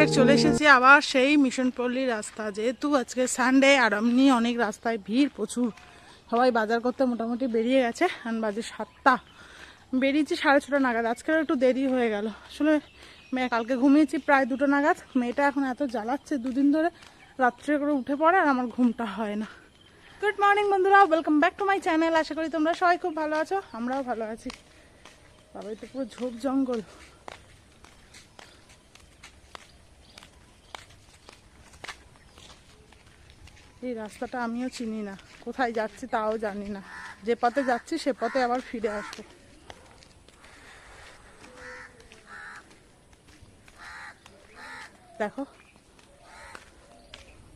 আজকে চলে এসেছি আবার সেই মিশন পল্লী রাস্তা। যেহেতু আজকে সানডে আর এমনি অনেক রাস্তায় ভিড় প্রচুর। সবাই বাজার করতে মোটামুটি বেরিয়ে গেছে। আর বাজে সাতটা। বেরিয়েছি সাড়ে ছটা নাগাদ। আজকের একটু দেরি হয়ে গেল। আসলে মেয়ে কালকে ঘুমিয়েছি প্রায় দুটো নাগাদ। মেয়েটা এখন এত জ্বালাচ্ছে দুদিন ধরে। রাত্রে করে উঠে পড়ে আর আমার ঘুমটা হয় না। গুড মর্নিং বন্ধুরা welcome back to my channel আশা করি তোমরা সবাই খুব ভালো আছো, আমরাও ভালো আছি। সবাই তো পুরো ঝোপ জঙ্গল। এই রাস্তাটা আমিও চিনি না। কোথায় যাচ্ছি তাও জানি না। যে পথে যাচ্ছি সে পথে আবার ফিরে আসব। দেখো,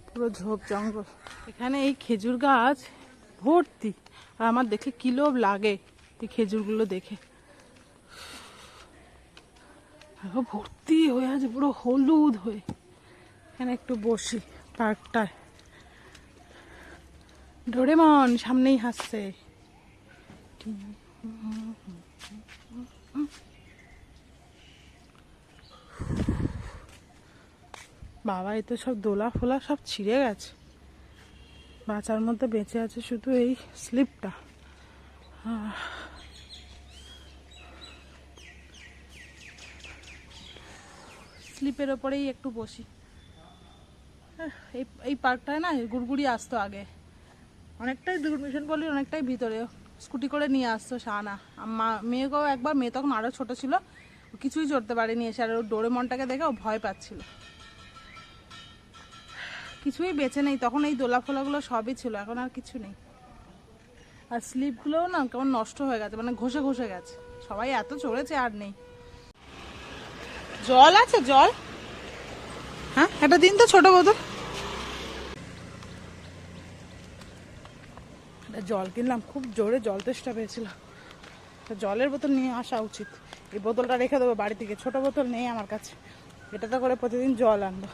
পুরো ঝোপ জঙ্গল। এখানে এই খেজুর গাছ ভর্তি। আর আমার দেখে কি লোভ লাগে এই খেজুরগুলো দেখো। ভর্তি হয়ে আছে, পুরো হলুদ হয়ে। এখানে একটু বসি, পার্কটায়। ডোরেমন, সামনেই হাসছে। বাবা, এ তো সব দোলা ফোলা সব ছিঁড়ে গেছে। বাঁচার মধ্যে বেঁচে আছে শুধু এই স্লিপটা। স্লিপের ওপরেই একটু বসি। এই এই পার্কটায় না গুড়গুড়ি আসতো আগে। অনেকটাই মিশন পল্লীর অনেকটাই ভিতরে। স্কুটি করে নিয়ে আসতো শাহানা। মা, মেয়েকেও একবার মেয়ে তখন আরও ছোটো ছিল, ও কিছুই চড়তে পারেনি এসে। আর ওর ডোরে মনটাকে দেখে ও ভয় পাচ্ছিল। কিছুই বেঁচে নেই, তখন এই দোলা ফোলাগুলো সবই ছিল, এখন আর কিছু নেই। আর স্লিপগুলোও না কেমন নষ্ট হয়ে গেছে মানে ঘষে ঘষে গেছে। সবাই এত চড়েছে, আর নেই। জল আছে, জল? হ্যাঁ একটা দিন তো ছোট বোতল। জল কিনলাম, খুব জোরে জল তেষ্টা পেয়েছিল। জলের বোতল নিয়ে আসা উচিত। এই বোতলটা রেখে দেবো বাড়ি থেকে, ছোট বোতল নেই আমার কাছে। এটাতে করে প্রতিদিন জল আনব।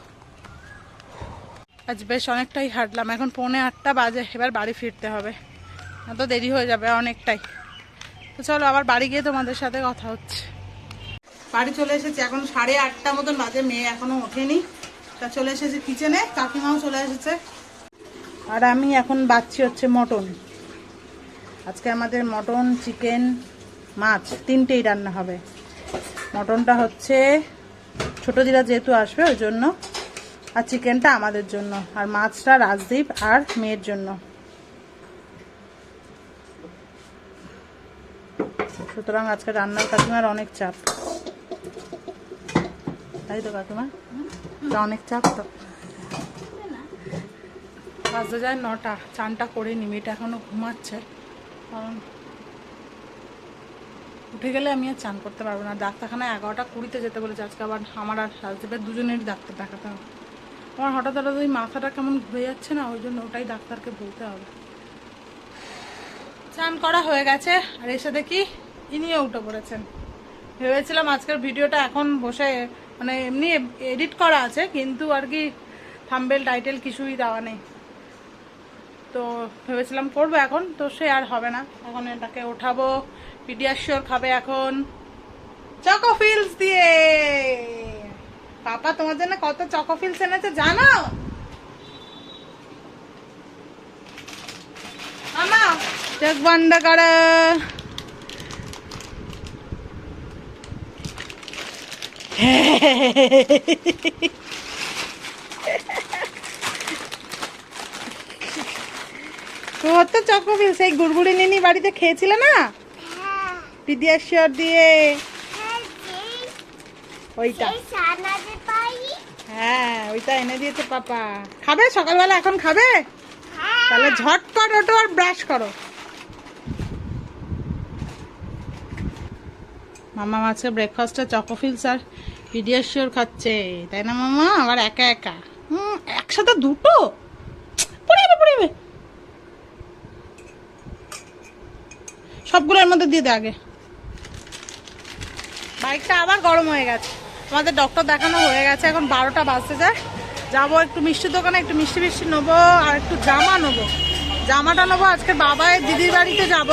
আজ বেশ অনেকটাই হাঁটলাম, এখন পৌনে আটটা বাজে, এবার বাড়ি ফিরতে হবে। তো দেরি হয়ে যাবে অনেকটাই। তো চলো আবার বাড়ি গিয়ে তোমাদের সাথে কথা হচ্ছে। বাড়ি চলে এসেছি, এখন সাড়ে আটটা মতন বাজে, মেয়ে এখনও ওঠেনি। তা চলে এসেছি কিচেনে কাকিমাও চলে এসেছে। আর আমি এখন বাচ্ছি হচ্ছে মটন। আজকে আমাদের মটন, চিকেন, মাছ তিনটেই রান্না হবে। মটনটা হচ্ছে ছোটো জিরা যেহেতু আসবে ওই জন্য, আর চিকেনটা আমাদের জন্য, আর মাছটা রাজদীপ আর মেয়ের জন্য। সুতরাং আজকে রান্নার কাকিমার অনেক চাপ। তাই তো কাকিমা? তা অনেক চাপ তো। বাজতে যায় নটা, চানটা করে নিমিটা এখনও ঘুমাচ্ছে। কারণ উঠে গেলে আমি আর চান করতে পারব না। ডাক্তারখানায় এগারোটা কুড়িতে যেতে বলেছে আজকে, আবার আমার আর রাজদীপের দুজনেরই ডাক্তার দেখাতে হবে। আমার হঠাৎ হঠাৎ ওই মাথাটা কেমন ঘুরে যাচ্ছে না, ওই জন্য ওটাই ডাক্তারকে বলতে হবে। চান করা হয়ে গেছে, আর এসে দেখি ইনিও উঠে পড়েছেন। ভেবেছিলাম আজকের ভিডিওটা এখন বসে মানে এমনি এডিট করা আছে, কিন্তু আর কি থাম্বেল, টাইটেল কিছুই দেওয়া নেই। তো ভেবেছিলাম করব এখন, তো সে আর হবে না। এখন এটাকে ওঠাবো পিডিয়াশিওর খাবে এখন। চকোফিলস দিয়ে! পাপা, তোমার জন্য কত চকোফিলস এনেছে জানো? চোখ বন্ধ তোর তো চকোফিল সেই গুড়গুড়ি নিনি বাড়িতে খেয়েছিলে না? পিডিয়াশিওর দিয়ে। ওইটা। হ্যাঁ ওইটা এনে দিয়েছে পাপা। খাবে? সকালবেলা এখন খাবে? তাহলে ঝটপট ওটো আর ব্রাশ করো। মামা মাছে ব্রেকফাস্টে চকোফিলস আর পিডিয়াশিওর খাচ্ছে। তাই না মামা? আবার একা একা। হুম একসাথে দুটো? পড়ে যাবে পড়ে যাবে। সবগুলোর মধ্যে দিয়ে দে আগে। বাইকটা আবার গরম হয়ে গেছে। আমাদের ডক্টর দেখানো হয়ে গেছে এখন বারোটা বাজতে যায়। যাব একটু মিষ্টির দোকানে একটু মিষ্টি মিষ্টি নেব আর একটু জামা নেব। জামাটা নেব আজকে বাবায়ের দিদির বাড়িতে যাব।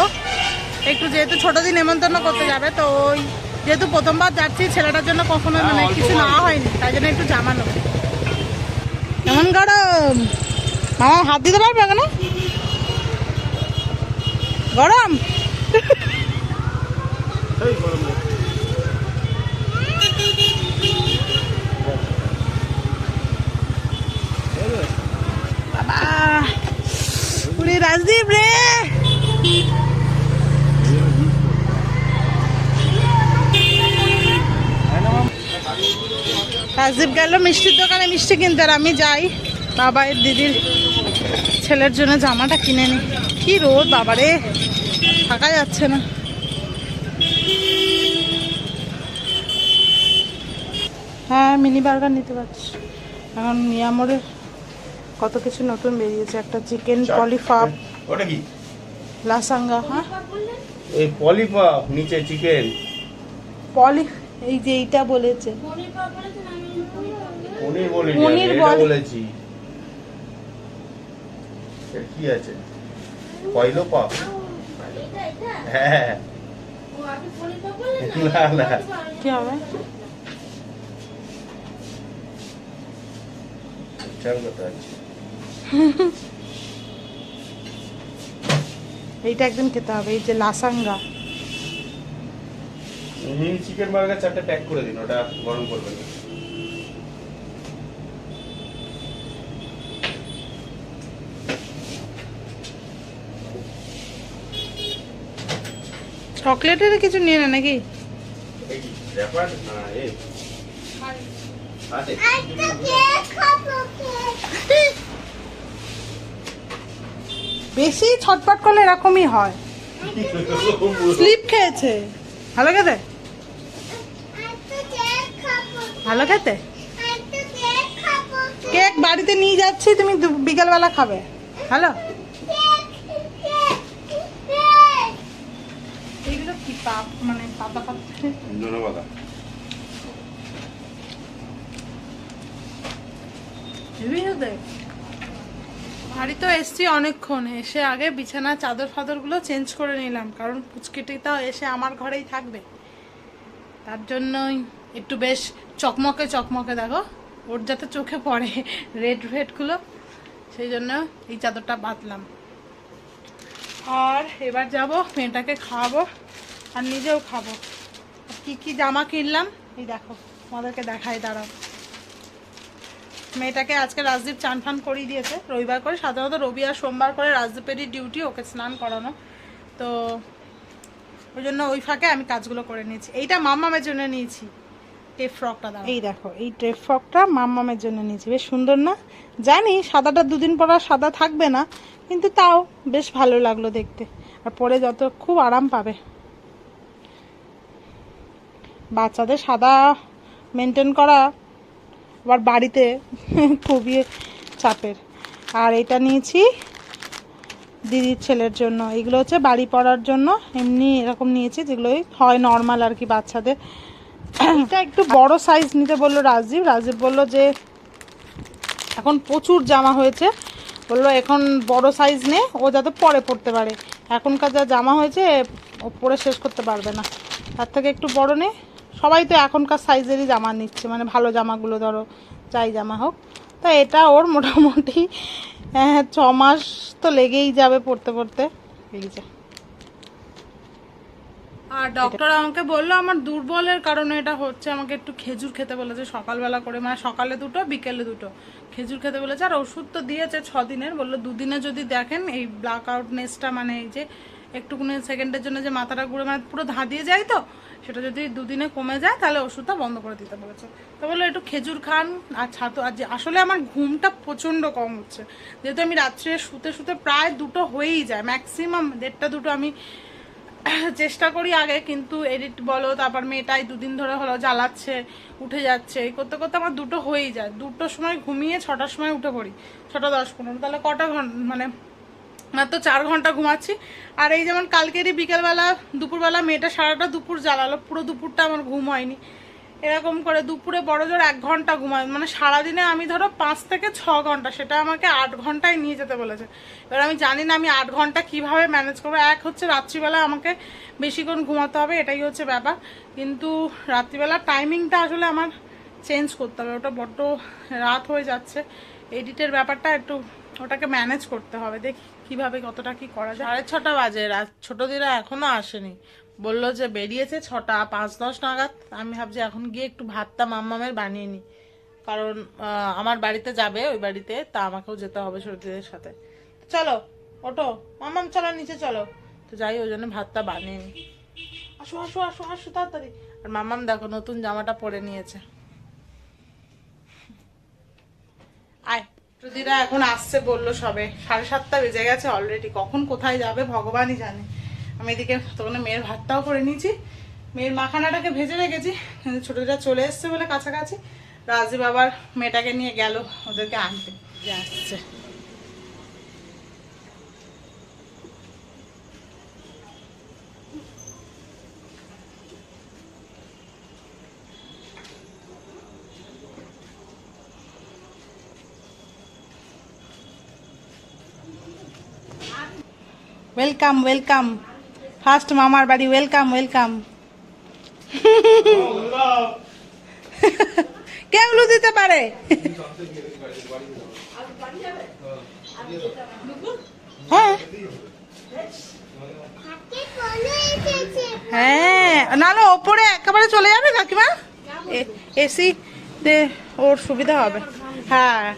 একটু যেহেতু ছোটো দিন নেমন্তন্ন করতে যাবে তো ওই যেহেতু প্রথমবার যাচ্ছি ছেলেটার জন্য কখনো মানে হ্যাঁ, কিছু। নেওয়া হয়নি। তাই জন্য একটু জামা নেব। এমন গরম? মামা হাত দিতে পারবে কেন? গরম। বাবা রাজদীপ গেল মিষ্টির দোকানে, মিষ্টি কিনতে আর আমি যাই। বাবাইয়ের দিদির ছেলের জন্য জামাটা কিনে নি। কি রোদ, বাবারে। থাকা যাচ্ছে না। হ্যাঁ মিনি বার্গার নিতে পারছি। এখন মিয়ামোরের কত কিছু নতুন বেরিয়েছে। একটা চিকেন পলিফাপ ওটা কি? লাসাঙ্গা হ্যাঁ। এই পলিপপ নিচে চিকেন। পলি এই যে এইটা বলেছে। পনির বলি পনির। বলেছি কি আছে? পয়লো পপ। হ্যাঁ না না কি হবে চাল কথা আছে এইটা একদিন খেতে হবে এই যে লাসাঙ্গা মিনি চিকেন বার্গার চারটে প্যাক করে দিন, ওটা গরম করবেন না। চকলেটের কিছু নিয়ে না নাকি? বেশি ছটপট করলে এরকমই হয়। স্লিপ খেয়েছে। ভালো খেতে? ভালো খেতে? কেক বাড়িতে নিয়ে যাচ্ছি, তুমি বিকেলবেলা খাবে। হ্যালো পাপ মানে পাতা পাতা ধন্যবাদ। বাড়ি তো এসছি অনেকক্ষণ এসে আগে বিছানা চাদর ফাদরগুলো চেঞ্জ করে নিলাম কারণ পুচকিটিটাও এসে আমার ঘরেই থাকবে। তার জন্যই একটু বেশ চকমকে চকমকে দেখো ওর যাতে চোখে পড়ে রেড রেডগুলো সেই জন্য এই চাদরটা বাঁধলাম। আর এবার যাব মেয়েটাকে খাওয়াবো। আর নিজেও খাব। কি কি জামা কিনলাম, এই দেখো, তোমাদেরকে দেখাই, দাঁড়াও। মেয়েটাকে আজকে রাজদীপ চান ফান করিয়ে দিয়েছে, রবিবার করে, সাধারণত রবি আর সোমবার করে রাজদীপেরই ডিউটি ওকে স্নান করানো। তো ওই জন্য ওই ফাঁকে আমি কাজগুলো করে নিয়েছি। এইটা মাম্মামের জন্য নিয়েছি, টেপ ফ্রকটা দাও এই দেখো, এই টেপ ফ্রকটা মাম্মামের জন্য নিয়েছি। বেশ সুন্দর না? জানি, সাদাটা দুদিন পর আর সাদা থাকবে না, কিন্তু তাও বেশ ভালো লাগল দেখতে। আর পরে যত খুব আরাম পাবে। বাচ্চাদের সাদা মেনটেন করা আবার বাড়িতে খুবই চাপের। আর এটা নিয়েছি দিদির ছেলের জন্য। এগুলো হচ্ছে বাড়ি পড়ার জন্য। এমনি এরকম নিয়েছি যেগুলোই হয় নর্মাল আর কি বাচ্চাদের। এটা একটু বড় সাইজ নিতে বলল রাজীব। রাজীব বলল যে এখন প্রচুর জামা হয়েছে। বলল এখন বড় সাইজ নে ও যাতে পরে পড়তে পারে। এখনকার যা জামা হয়েছে ও পরে শেষ করতে পারবে না। তার থেকে একটু বড় নে। সবাই তো এখনকার সাইজেরই জামা নিচ্ছে মানে ভালো জামাগুলো ধরো, যাই জামা হোক। তো এটা ওর মোটামুটি ছ মাস তো লেগেই যাবে পড়তে পড়তে। এই যে। আর ডক্টর আমাকে বলল, আমার দুর্বলের কারণে এটা হচ্ছে, আমাকে একটু খেজুর খেতে বলেছে সকালবেলা করে মানে সকালে দুটো, বিকেলে দুটো। খেজুর খেতে বলেছে, আর ওষুধ তো দিয়েছে ছদিনের বলল দুদিনে যদি দেখেন, এই ব্ল্যাক আউটনেসটা মানে এই যে একটুকুনি সেকেন্ডের জন্য যে মাথাটা ঘুরে মানে পুরো ধাঁধিয়ে যায় তো, সেটা যদি দুদিনে কমে যায়, তাহলে ওষুধটা বন্ধ করে দিতে বলেছে। তো বলল, একটু খেজুর খান আর ছাতু, আর যে আসলে আমার ঘুমটা প্রচণ্ড কম হচ্ছে। যেহেতু আমি রাত্রে শুতে শুতে প্রায় দুটো হয়েই যায় ম্যাক্সিমাম দেড়টা দুটো আমি চেষ্টা করি আগে, কিন্তু এডিট বলো, তারপর মেয়েটাই দুদিন ধরে হলো জ্বালাচ্ছে, উঠে যাচ্ছে, এই করতে করতে আমার দুটো হয়েই যায়। দুটোর সময় ঘুমিয়ে ছটার সময় উঠে পড়ি, ছটা দশ পনেরো, তাহলে কটা ঘণ্টা মানে মাত্র চার ঘণ্টা ঘুমাচ্ছি। আর এই যেমন কালকেরই বিকেলবেলা, দুপুরবেলা মেয়েটা সারাটা দুপুর জ্বালালো, পুরো দুপুরটা আমার ঘুম হয়নি। এরকম করে দুপুরে বড় জোর এক ঘণ্টা ঘুমাই মানে সারাদিনে আমি ধরো পাঁচ থেকে ছ ঘণ্টা, সেটা আমাকে আট ঘন্টায় নিয়ে যেতে বলেছে। এবার আমি জানি না আমি আট ঘণ্টা কীভাবে ম্যানেজ করব। এক হচ্ছে রাত্রিবেলা আমাকে বেশিক্ষণ ঘুমাতে হবে, এটাই হচ্ছে ব্যাপার। কিন্তু রাত্রিবেলা টাইমিংটা আসলে আমার চেঞ্জ করতে হবে। ওটা বড্ড রাত হয়ে যাচ্ছে। এডিটের ব্যাপারটা একটু ওটাকে ম্যানেজ করতে হবে। দেখি কীভাবে কতটা কি করা যায়। সাড়ে ছটা বাজে, রাত ছোট দিরা এখনও আসেনি। বলল যে বেরিয়েছে ছটা, পাঁচ দশ নাগাদ। আমি ভাবছি এখন গিয়ে একটু ভাতটা মাম্মামের বানিয়ে নিই কারণ আমার বাড়িতে যাবে ওই বাড়িতে, তা আমাকেও যেতে হবে সর্দিদের সাথে। চলো ওটো মাম্মাম, চলো, নিচে চলো। তো যাই, ওই জন্য ভাতটা বানিয়ে নিই আসো আসো আসো আসো, তাড়াতাড়ি। আর মাম্মাম দেখো, নতুন জামাটা পরে নিয়েছে। আয়। প্রতিটা এখন আসছে বলল সবে। সাড়ে সাতটা বেজে গেছে অলরেডি কখন কোথায় যাবে ভগবানই জানে। আমি এদিকে তখন মেয়ের ভাতটাও করে নিয়েছি। মেয়ের মাখানাটাকে ভেজে রেখেছি। কিন্তু ছোটোটা চলে এসছে বলে কাছাকাছি। রাজীব আবার মেয়েটাকে নিয়ে গেল ওদেরকে আনতে। আসছে ওয়েলকাম ওয়েলকাম ফার্স্ট মামার বাড়ি ওয়েলকাম ওয়েলকাম কে উলু দিতে পারে? হ্যাঁ। হ্যাঁ। না না ওপরে একেবারে চলে যাবে কাকিমা? এসি ওর সুবিধা হবে। হ্যাঁ।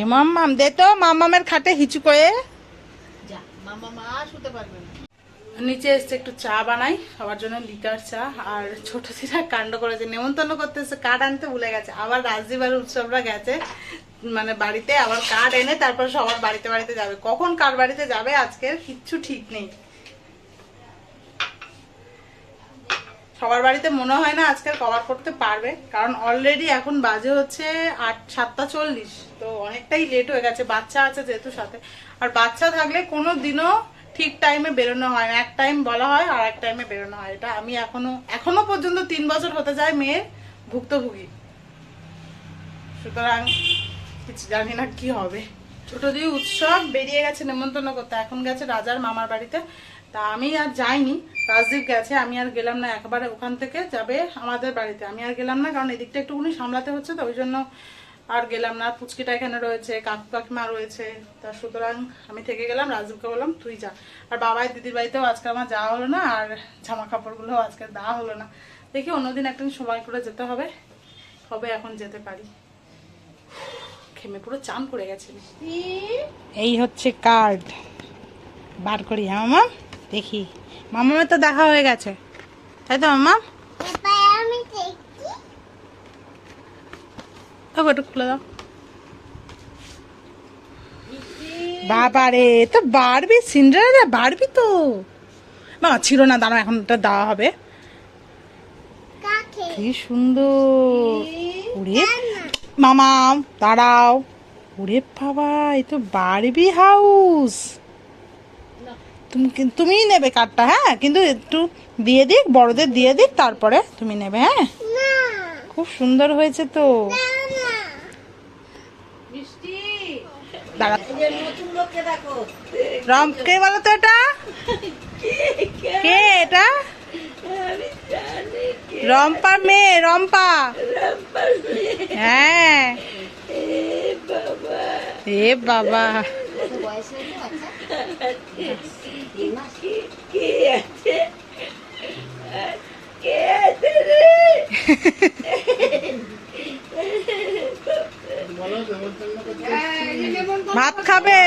এ মাম্মাম দে তো মাম্মামের খাটে হিচু করে। নিচে এসছে একটু চা বানাই সবার জন্য লিটার চা আর ছোট দিদা কাণ্ড করেছে নেমন্তন্ন করতে এসে কার্ড আনতে ভুলে গেছে। আবার রাজদীপার উৎসবরা গেছে মানে বাড়িতে আবার কার্ড এনে তারপর সবার বাড়িতে বাড়িতে যাবে। কখন কার বাড়িতে যাবে আজকের কিচ্ছু ঠিক নেই। সবার বাড়িতে মনে হয় না আজকাল কভার করতে পারবে, কারণ অলরেডি এখন বাজে হচ্ছে আট, সাতটা চল্লিশ, তো অনেকটাই লেট হয়ে গেছে, বাচ্চা আছে যেহেতু সাথে। আর বাচ্চা থাকলে কোনো দিনও ঠিক টাইমে বেরোনো হয় না, এক টাইম বলা হয় আর এক টাইমে বেরোনো হয়। এটা আমি এখনও এখনও পর্যন্ত তিন বছর হতে যায় মেয়ের ভুক্তভোগী। সুতরাং কিছু জানি না কি হবে। ছোট দিয়ে উৎসব বেরিয়ে গেছে, নেমন্তন্ন করতে। এখন গেছে রাজার মামার বাড়িতে। তা আমি আর যাইনি। রাজদীপ গেছে, আমি আর গেলাম না, একবারে ওখান থেকে যাবে আমাদের বাড়িতে। আমি আর গেলাম না, কারণ এদিকটা একটুখানি সামলাতে হচ্ছে, তো ওই জন্য আর গেলাম না। পুচকিটা এখানে রয়েছে, কাকু কাকিমা রয়েছে, তা সুতরাং আমি থেকে গেলাম, রাজদীপকে বললাম, তুই যা। আর বাবাই দিদির বাড়িতেও আজকে আমার যাওয়া হলো না, আর জামা কাপড়গুলো আজকে দেওয়া হলো না। দেখি অন্যদিন একদিন সময় করে যেতে হবে, কবে এখন যেতে পারি। খেমে পুরো চান পড়ে গেছে। এই হচ্ছে কার্ড বার করি হ্যাঁ মামা? দেখি। মামামের তো দেখা হয়ে গেছে। তাই তো মামা? একটু খুলে দাও। বাবা রে তো বাড়বি বাড়বি তো। বাবা ছিল না দাঁড়াও এখন এটা দেওয়া হবে। কি সুন্দর। ওরে মামা দাঁড়াও। ওরে বাবা এ তো বারবি হাউস। তুমি কি- তুমিই নেবে কার্ডটা হ্যাঁ? কিন্তু একটু দিয়ে দিক বড়দের দিয়ে দিক তারপরে তুমি নেবে হ্যাঁ? খুব সুন্দর হয়েছে তো। দাঁড়া। রম কে বলো তো এটা? কে এটা? রম্পা মেয়ে রম্পা। হ্যাঁ। এ বাবা। ভাত খাবে?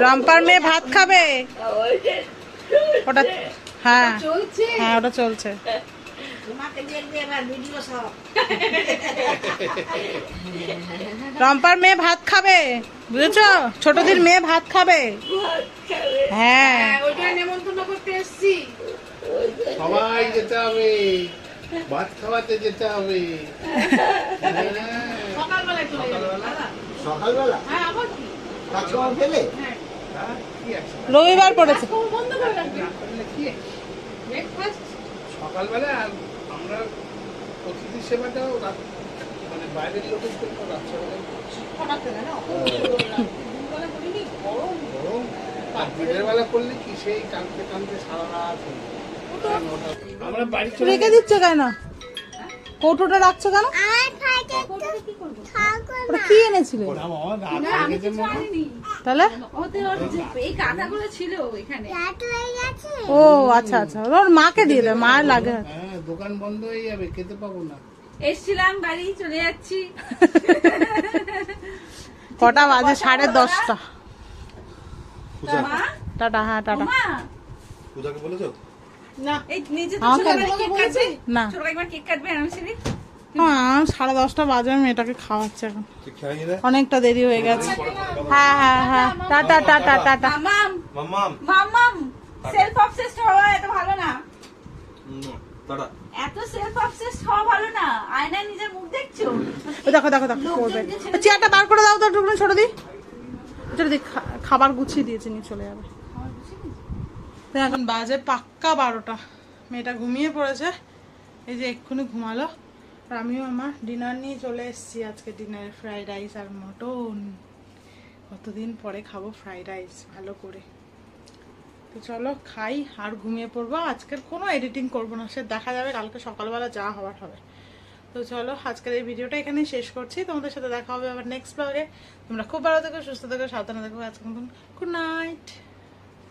রম্পার মেয়ে ভাত খাবে? ওটা হ্যাঁ। হ্যাঁ ওটা চলছে। রম্পার মেয়ে ভাত খাবে বুঝেছ? ছোটদের মেয়ে ভাত খাবে। হ্যাঁ। সবাই যেতে হবে ভাত খাওয়াতে যেতে হবে। সকালবেলা? খাওয়া ফেলে রবিবার পড়েছে। সকালবেলা আর আমরা অতিথি সেবাটাও মানে বাইরের লোকের জন্য রাত্রেবেলা করছি। গরম। গরম। আর দিনের বেলা করলে কি সেই টানতে টানতে সারা রাত। আমরা বাড়ি চলে রেখে দিচ্ছ কেন? কৌটোটা রাখছো কেন? কি এনেছিলে? হয়ে হয়। তাহলে ও আচ্ছা আচ্ছা। ওর মাকে দিয়ে দেয় মায়ের লাগে। হ্যাঁ দোকান বন্ধ হয়ে যাবে খেতে পাবো না। এসছিলাম বাড়ি চলে যাচ্ছি। কটা বাজে? সাড়ে দশটা। টাটা হ্যাঁ টাটা। পূজাকে বলেছ? না এই নিচে তো ছোট কাকিমা কেক কাটবে? না। ছোট কাকিমা কেক কাটবে আমি সেদিন হ্যাঁ সাড়ে দশটা বাজে আমি মেয়েটাকে খাওয়াচ্ছি এখন। অনেকটা দেরি হয়ে গেছে। হ্যাঁ হ্যাঁ হ্যাঁ। Tata tata tata self obsessed হওয়া এত ভালো না। এত সেলফ অবসেসড হওয়া ভালো না। আয়নায় নিজের মুখ দেখছ? দেখো দেখো দেখো করবে চেয়ারটা বার করে দাও তো টুকরো ছোট দি। ছোট দি খাবার গুছিয়ে দিয়েছে নিয়ে চলে যাবে। তো এখন বাজে পাক্কা বারোটা। মেয়েটা ঘুমিয়ে পড়েছে। এই যে এক্ষুনি ঘুমালো। আমিও আমার ডিনার নিয়ে চলে এসেছি। আজকে ডিনারে ফ্রাইড রাইস আর মটন কতদিন পরে খাব ফ্রাইড রাইস ভালো করে। তো চলো খাই আর ঘুমিয়ে পড়ব। আজকের কোনো এডিটিং করব না। সে দেখা যাবে কালকে সকালবেলা যা হওয়ার হবে। তো চলো আজকের এই ভিডিওটা এখানে শেষ করছি। তোমাদের সাথে দেখা হবে আবার নেক্সট ব্লগে তোমরা খুব ভালো থেকো, সুস্থ থেকো, সাবধানে থেকো। আজকে মতন গুড নাইট